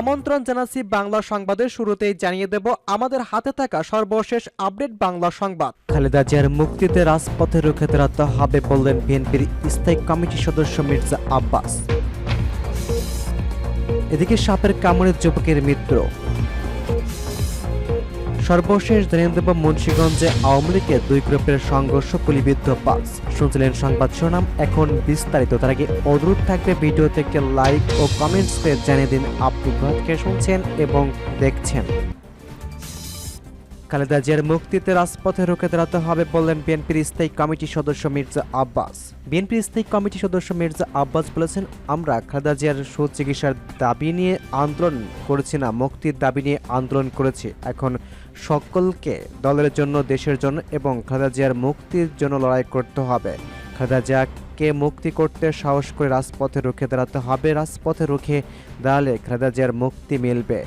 আমন্ত্রণ জানাচ্ছি বাংলা সংবাদের শুরুতেই জানিয়ে দেব, আমাদের হাতে থাকা সর্বশেষ আপডেট বাংলা সংবাদ। খালেদা জিয়ার মুক্তিতে রাজপথে রুখে দাঁড়াতে হবে বললেন বিএনপির স্থায়ী কমিটির সদস্য মির্জা আব্বাস। এদিকে সাপের কামড়ের যুবকের মৃত্যু। সর্বশেষ জানিয়ে দেব মুন্সীগঞ্জে আওয়ামী লীগের দুই গ্রুপের সংঘর্ষ গুলিবিদ্ধ পাস শুনছিলেন সংবাদ শিরোনাম, এখন বিস্তারিত। তার আগে অনুরোধ থাকবে ভিডিও থেকে লাইক ও কমেন্টস পেয়ে জানিয়ে দিন আপনি কোথা শুনছেন এবং দেখছেন। খালেদা জিয়ার মুক্তিতে রাজপথে রুখে দাঁড়াতে হবে বললেন বিএনপির স্থায়ী কমিটির সদস্য মির্জা আব্বাস। বিএনপির স্থায়ী কমিটির সদস্য মির্জা আব্বাস বলেছেন, আমরা খালেদা জিয়ার সুচিকিৎসার দাবি নিয়ে আন্দোলন করেছি না, মুক্তির দাবি নিয়ে আন্দোলন করেছি। এখন সকলকে দলের জন্য, দেশের জন্য এবং খালেদা জিয়ার মুক্তির জন্য লড়াই করতে হবে। খালেদা জিয়াকে মুক্তি করতে সাহস করে রাজপথে রুখে দাঁড়াতে হবে। রাজপথে রুখে দাঁড়ালে খালেদা জিয়ার মুক্তি মিলবে।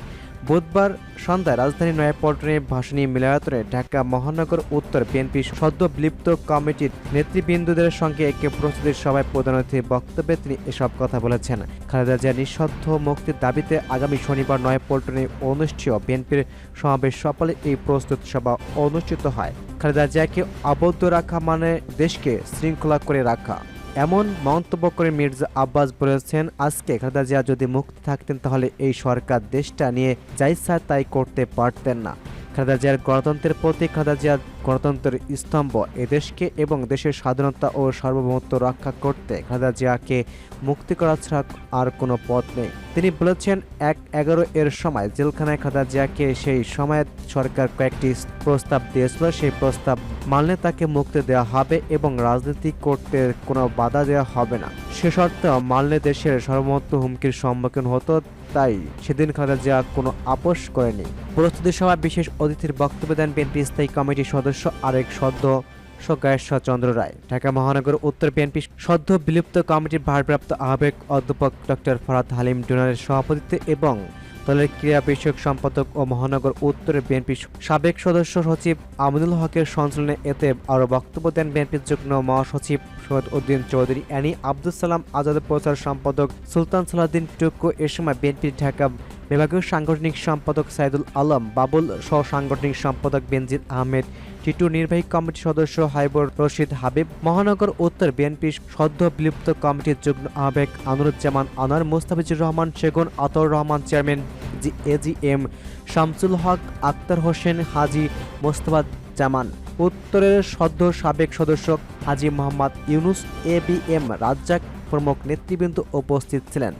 বুধবার সন্ধ্যায় রাজধানী নয়াপল্টনে ভাষণী মিলায়তনে ঢাকা মহানগর উত্তর বিএনপি সদ্য বিলুপ্ত কমিটির নেতৃবৃন্দদের সঙ্গে একটি প্রস্তুতির সভায় প্রধান অতিথির বক্তব্যে তিনি এসব কথা বলেছেন। খালেদা জিয়া নিঃশব্দ মুক্তির দাবিতে আগামী শনিবার নয়াপল্টনে অনুষ্ঠেয় বিএনপির সমাবেশ সফলে এই প্রস্তুত সভা অনুষ্ঠিত হয়। খালেদা জিয়াকে আবদ্ধ রাখা মানে দেশকে শৃঙ্খলা করে রাখা। এমন মন্তব্য করে মির্জা আব্বাস বলেছেন, আজকে খালেদা জিয়া যদি মুক্তি থাকতেন তাহলে এই সরকার দেশটা নিয়ে যাইসা তাই করতে পারতেন না। খালেদা জিয়ার গণতন্ত্রের প্রতি খালেদা জিয়ার গণতন্ত্রের স্তম্ভ এদেশকে এবং দেশের স্বাধীনতা ও সার্বভৌমত্ব রক্ষা করতে খালেদা জিয়াকে মুক্তি করা ছাড়া আর কোনো পথ নেই। তিনি বলেছেন, এক এগারো এর সময় জেলখানায় খালেদা জিয়াকে সেই সময় সরকার কয়েকটি প্রস্তাব দিয়েছিল। সেই প্রস্তাব মানলে তাকে মুক্তি দেওয়া হবে এবং রাজনীতি করতে কোনো বাধা দেওয়া হবে না। সে শর্তেও মানলে দেশের সর্বমত্ত হুমকির সম্মুখীন হতো। তাই সেদিন খালেদা জিয়া কোনো আপোষ করেনি। প্রস্তুতি সভায় বিশেষ অতিথির বক্তব্য দেন বিএনপি স্থায়ী কমিটির সদস্য আরেক সদ্য গায়েশ্বর চন্দ্র রায়। ঢাকা মহানগর উত্তর বিএনপি সদ্য বিলুপ্ত কমিটির ভারপ্রাপ্ত আহ্বায়ক অধ্যাপক ডক্টর ফরাদ হালিম ডোনারের সভাপতিত্বে এবং দলের ক্রীড়া বিষয়ক সম্পাদক ও মহানগর উত্তরের বিএনপি সাবেক সদস্য সচিব আমিনুল হকের সঞ্চালনে এতে আরও বক্তব্য দেন বিএনপির যুগ্ম মহাসচিব সৈয়দ উদ্দিন চৌধুরী, অ্যানি আব্দুল সালাম, আজাদ প্রচার সম্পাদক সুলতান সালাদ্দিন টুকু, এ সময় বিএনপির ঢাকা বিভাগীয় সাংগঠনিক সম্পাদক সাইদুল আলম, বাবুল সহ সাংগঠনিক সম্পাদক বেনজির আহমেদ, টিটু নির্বাহী কমিটির সদস্য হাইবর রশিদ হাবিব, মহানগর উত্তর বিএনপি সদ্য বিলুপ্ত কমিটির যুগ্ম আহ্বায়ক আনুরুজ্জামান আনার Mostafizur Rahman Segun Ator Rahman chairman G AG M, Shamsul Haque, Akhter Hossain Haji Mostafa Zaman, উত্তরের সদ্য সাবেক সদস্য Haji Mohammad Yunus A B M Razzak প্রমুখ নেতৃবৃন্দ উপস্থিত ছিলেন।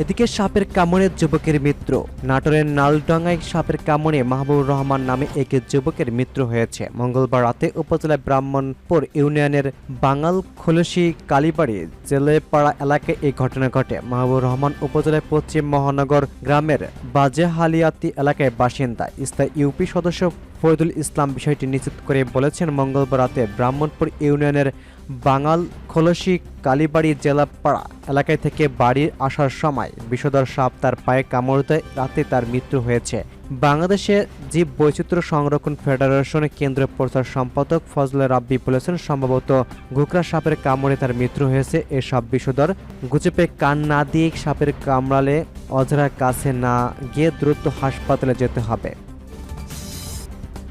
এদিকে সাপের কামড়ে যুবকের মৃত্যু। নাটোরের নালডাঙ্গায় সাপের কামড়ে মাহবুবুর রহমান নামে এক যুবকের মৃত্যু হয়েছে। মঙ্গলবার রাতে উপজেলার ব্রাহ্মণপুর ইউনিয়নের বাঙাল খোলসি কালীবাড়ি জেলেপাড়া এলাকায় এই ঘটনা ঘটে। মাহবুবুর রহমান উপজেলার পশ্চিম মহানগর গ্রামের বাজেহালিয়াতি এলাকায় বাসিন্দা। স্থায়ী ইউপি সদস্য ফরিদুল ইসলাম বিষয়টি নিশ্চিত করে বলেছেন, মঙ্গলবার রাতে ব্রাহ্মণপুর ইউনিয়নের বাঙাল খোলসি কালীবাড়ি জেলাপাড়া এলাকায় থেকে বাড়ি আসার সময় বিষধর সাপ তার পায়ে কামড় দেয় রাতে তার মৃত্যু হয়েছে। বাংলাদেশে জীব বৈচিত্র্য সংরক্ষণ ফেডারেশনের কেন্দ্রীয় প্রচার সম্পাদক ফজলে রাব্বি বলেছেন, সম্ভবত ঘুকরা সাপের কামড়ে তার মৃত্যু হয়েছে। এ সাপ বিষধর গুজবে কান না দিয়ে সাপের কামড়ালে অজরার কাছে না গিয়ে দ্রুত হাসপাতালে যেতে হবে।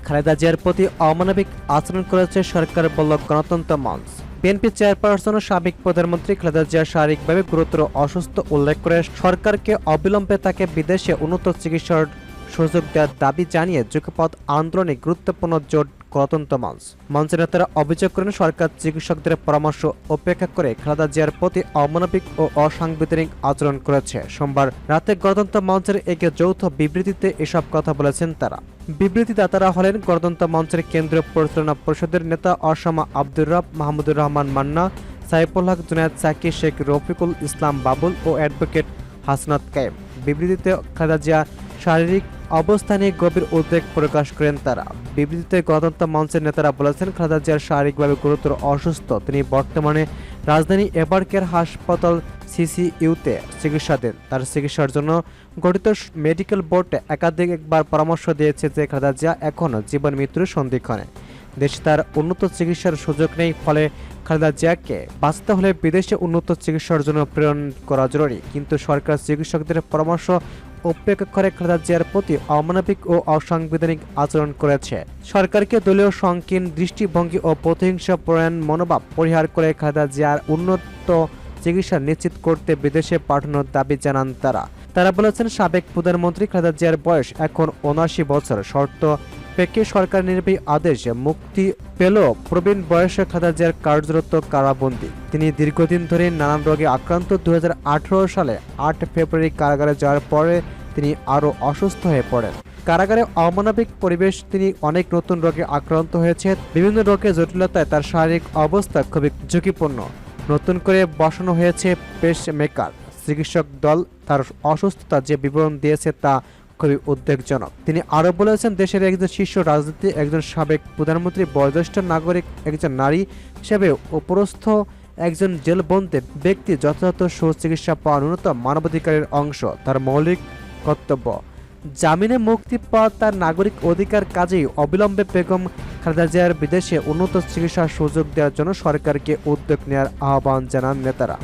খালেদা জিয়ার প্রতি অমানবিক আচরণ করেছে সরকার বলল গণতন্ত্র মঞ্চ। বিএনপি চেয়ারপারসন ও সাবেক প্রধানমন্ত্রী খালেদা জিয়া শারীরিকভাবে গুরুতর অসুস্থ উল্লেখ করে সরকারকে অবিলম্বে তাকে বিদেশে উন্নত চিকিৎসার সুযোগ দেওয়ার দাবি জানিয়ে যুগপথ আন্দোলনে গুরুত্বপূর্ণ জোট গণতন্ত্র মঞ্চ। মঞ্চের নেতারা অভিযোগ করেন সরকার চিকিৎসকদের পরামর্শ উপেক্ষা করে খালেদা জিয়ার প্রতি অমানবিক ও অসাংবিধানিক আচরণ করেছে। সোমবার রাতে গণতন্ত্র মঞ্চের একে যৌথ বিবৃতিতে এসব কথা বলেছেন তারা। বিবৃতিদাতারা হলেন গণতন্ত্র মঞ্চের কেন্দ্রীয় পরিচালনা পরিষদের নেতা অসমা আব্দুর রব, মাহমুদুর রহমান মান্না, সাইফুল হক, জুনায়দ সাকি শেখ রফিকুল ইসলাম বাবুল ও অ্যাডভোকেট হাসনাত কায়েম। বিবৃতিতে খালেদা জিয়া শারীরিক অবস্থানে গভীর উদ্বেগ প্রকাশ করেন তারা। বিবৃতিতে গণতন্ত্র মঞ্চের নেতারা বলেছেন, খালেদা জিয়ার শারীরিকভাবে গুরুতর অসুস্থ। তিনি বর্তমানে রাজধানী এবারকের হাসপাতাল সিসিইউতে চিকিৎসাধীন। তার চিকিৎসার জন্য গঠিত মেডিকেল বোর্ড একাধিক একবার পরামর্শ দিয়েছে যে, খালেদা জিয়া এখনও জীবন মৃত্যুর সন্ধিক্ষণে। দেশে তার উন্নত চিকিৎসার সুযোগ নেই, ফলে খালেদা জিয়াকে বাঁচতে হলে বিদেশে উন্নত চিকিৎসার জন্য প্রেরণ করা জরুরি। কিন্তু সরকার চিকিৎসকদের পরামর্শ উপেক্ষা করে খালেদা জিয়ার প্রতি অমানবিক ও অসাংবিধানিক আচরণ করেছে। সরকারকে দলীয় সংকীর্ণ দৃষ্টিভঙ্গি ও প্রতিহিংসা পরায়ণ মনোভাব পরিহার করে খালেদা জিয়ার উন্নত চিকিৎসা নিশ্চিত করতে বিদেশে পাঠানোর দাবি জানান তারা। তারা বলেছেন, সাবেক প্রধানমন্ত্রী খালেদা জিয়ার বয়স এখন উনআশি বছর। শর্ত পেকে সরকার নির্বাহী আদেশ মুক্তি পেল প্রবীণ বয়সে খালেদা কার্যরত কারাবন্দী। তিনি দীর্ঘদিন ধরে নানান রোগে আক্রান্ত। দু সালে আট ফেব্রুয়ারি কারাগারে যাওয়ার পরে তিনি আরও অসুস্থ হয়ে পড়েন। কারাগারে অমানবিক পরিবেশ তিনি অনেক নতুন রোগে আক্রান্ত হয়েছে বিভিন্ন রোগের জটিলতায় তার শারীরিক অবস্থা খুবই ঝুঁকিপূর্ণ। নতুন করে বসানো হয়েছে পেস মেকার চিকিৎসক দল তার অসুস্থতা যে বিবরণ দিয়েছে তা খুবই উদ্বেগজনক। তিনি আরও বলেছেন, দেশের একজন শীর্ষ রাজনীতি, একজন সাবেক প্রধানমন্ত্রী, বয়োজ্যেষ্ঠ নাগরিক, একজন নারী হিসেবে উপরস্থ একজন জেলবন্দী ব্যক্তি যথাযথ সুচিকিৎসা পাওয়া ন্যূনতম মানবাধিকারের অংশ, তার মৌলিক কর্তব্য। জামিনে মুক্তি পাওয়া তার নাগরিক অধিকার কাজেই অবিলম্বে বেগম খালেদা জিয়ার বিদেশে উন্নত চিকিৎসার সুযোগ দেওয়ার জন্য সরকারকে উদ্যোগ নেওয়ার আহ্বান জানান নেতারা।